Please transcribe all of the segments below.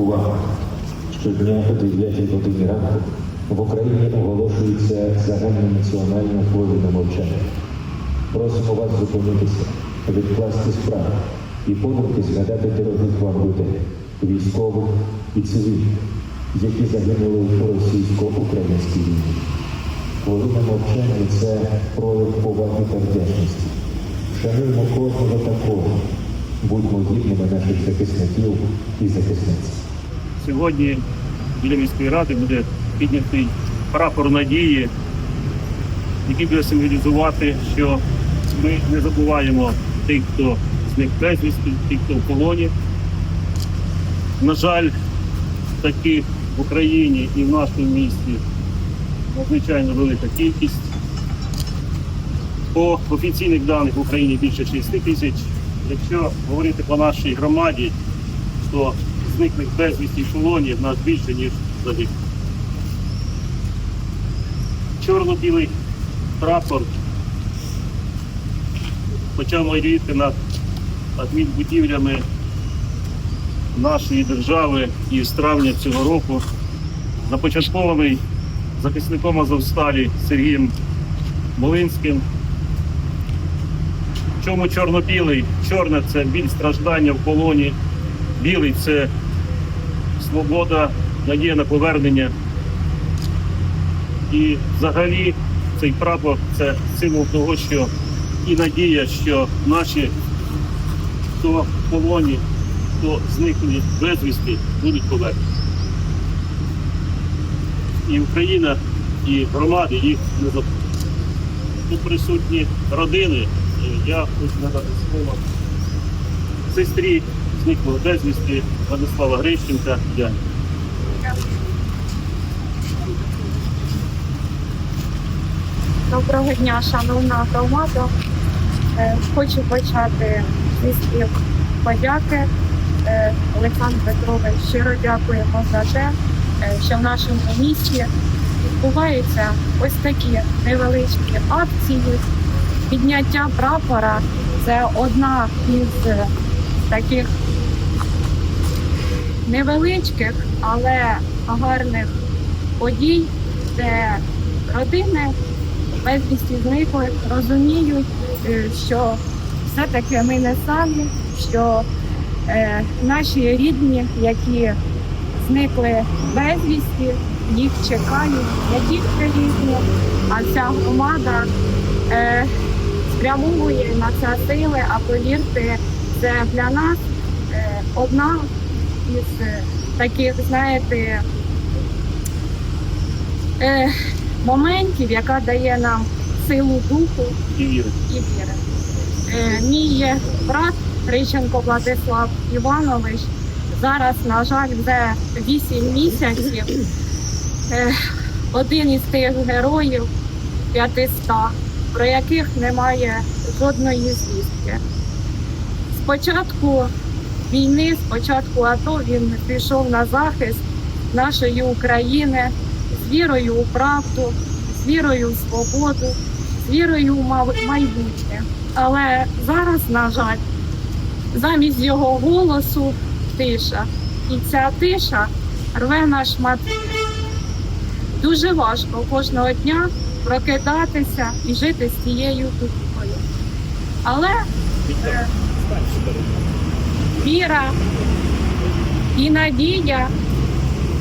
Увага! Щодня о 9 годині ранку в Україні оголошується загальнонаціональна хвилина мовчання. Просимо вас зупинитися, відкласти справи і подумки згадати дорогих вам людей, військових і цивільних, які загинули у російсько-українській війні. Хвилина мовчання це прояв поваги та вдячності. Шануємо кожного та кожного. Будьмо гідними наших захисників і захисниць. Сьогодні біля міської ради буде піднятий прапор надії, який буде символізувати, що ми не забуваємо тих, хто зник безвісти, тих, хто в полоні. На жаль, таких в Україні і в нашому місті надзвичайно велика кількість. По офіційних даних в Україні більше 6 тисяч. Якщо говорити по нашій громаді, то зниклих безвісті в полоні в нас більше, ніж загиблих. Чорно-білий прапор почав майоріти над адмінбудівлями нашої держави і з травня цього року започаткований захисником Азовсталі Сергієм Молинським. Чому чорно-білий? Чорне це біль страждання в полоні, білий це свобода, надія на повернення. І взагалі цей прапор це символ того, що і надія, що наші, хто в полоні, хто зникли безвісти, будуть повернені. І Україна, і громади їх не забудуть. Тут присутні родини. Я хочу надати слово сестрі зниклого безвісти Владислава Грищенка. Дякую. Доброго дня, шановна громада. Е, Хочу почати зі слів подяки. Е, Олександр Петрович, щиро дякуємо за те, е, що в нашому місті відбуваються ось такі невеличкі акції. Підняття прапора це одна із таких невеличких, але гарних подій, де родини безвісті зниклих розуміють, е, що все-таки ми не самі, що е, наші рідні, які зникли безвісті, їх чекають не тільки рідні, а вся громада е, спрямовує на це сили, а повірте, це для нас е, одна із е, таких, знаєте, е, моментів, яка дає нам силу духу І віри. Е, мій брат Криченко Владислав Іванович зараз, на жаль, вже 8 місяців. Е, один із тих героїв 500, про яких немає жодної звістки. З початку війни, з початку АТО він пішов на захист нашої України з вірою у правду, з вірою у свободу, з вірою у майбутнє. Але зараз, на жаль, замість його голосу тиша. І ця тиша рве на шматки. Дуже важко кожного дня прокидатися і жити з цією думкою. Але е, віра і надія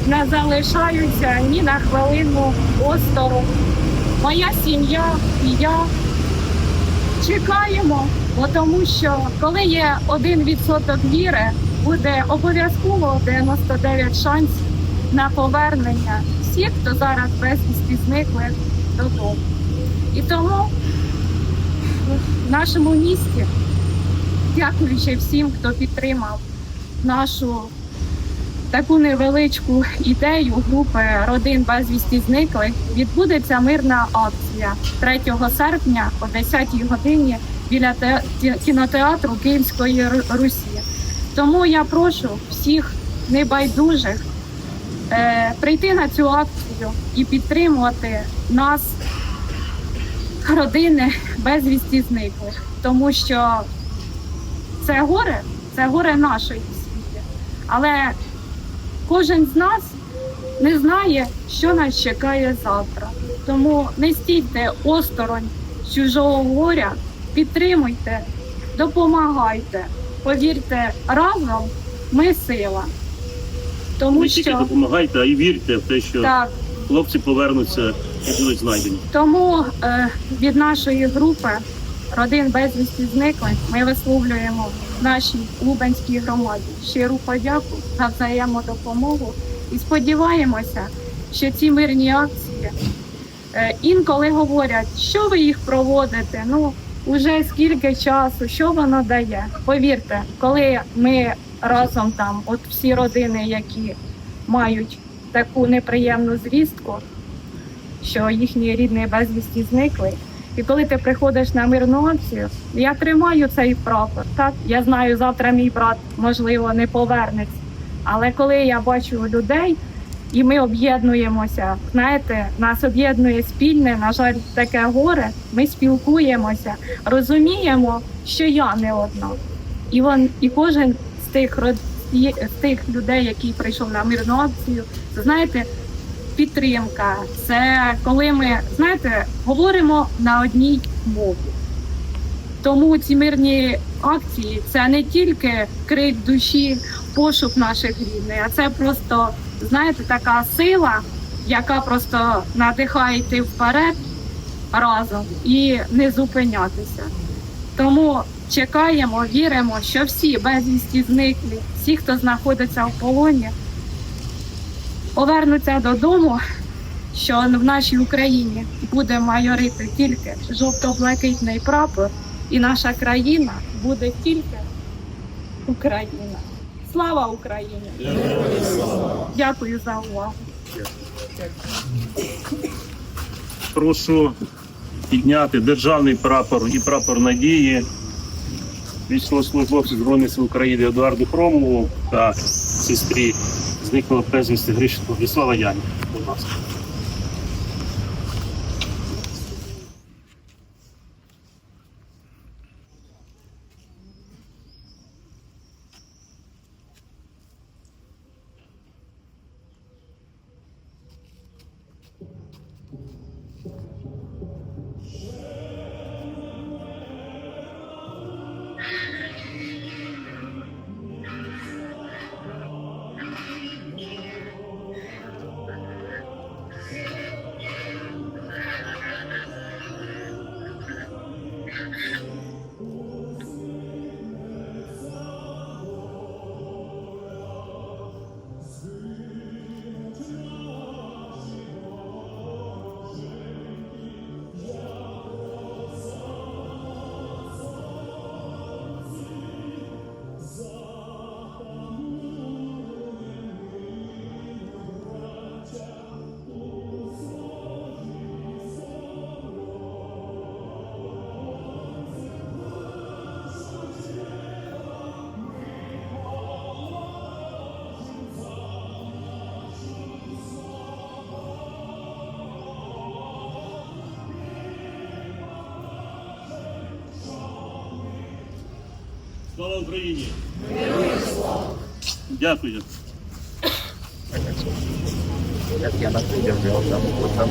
не залишаються ні на хвилину осторонь. Моя сім'я і я чекаємо, бо тому що коли є один відсоток віри, буде обов'язково 99 шансів на повернення всіх, хто зараз безвісті зникли додому. І тому в нашому місті, дякуючи всім, хто підтримав нашу таку невеличку ідею групи родин безвісті зниклих відбудеться мирна акція 3 серпня о 10-й годині біля кінотеатру Київської Русі. Тому я прошу всіх небайдужих е, прийти на цю акцію і підтримувати нас, родини безвісті зниклих, тому що це горе, це горе нашої світі. Але кожен з нас не знає, що нас чекає завтра. Тому не стійте осторонь чужого горя, підтримуйте, допомагайте. Повірте, разом ми сила. Тому Не тільки що допомагайте, а й вірте в те, що так, хлопці повернуться і будуть знайдені. тому е, від нашої групи родин безвісті зниклих ми висловлюємо нашій Лубенській громаді щиру подяку за взаємодопомогу і сподіваємося, що ці мирні акції е, інколи говорять, що ви їх проводите. Ну уже скільки часу, що воно дає. Повірте, коли ми разом там, от всі родини, які мають таку неприємну звістку, що їхні рідні безвісті зникли. І коли ти приходиш на мирну акцію, я тримаю цей прапор. Так я знаю, завтра мій брат можливо не повернеться. Але коли я бачу людей і ми об'єднуємося, знаєте, нас об'єднує спільне, на жаль, таке горе. Ми спілкуємося, розуміємо, що я не одна. І вон, і кожен з тих род- з тих людей, який прийшов на мирну акцію, знаєте, підтримка. Це коли ми знаєте, говоримо на одній мові. Тому ці мирні акції це не тільки крик душі, пошук наших рідних, а це просто, знаєте, така сила, яка просто надихає йти вперед разом і не зупинятися. Тому чекаємо, віримо, що всі безвісті зниклі, всі, хто знаходиться в полоні, повернуться додому, що в нашій Україні буде майорити тільки жовто-блакитний прапор, і наша країна буде тільки Україна. Слава Україні! Дякую за увагу. Прошу підняти державний прапор і прапор надії військовослужбовцю Збройних сил України Едуарду Хромову та сестрі зниклого безвісти Гришко Віслава Яні. Будь ласка. Слава Україні! Дякую. Як я на там,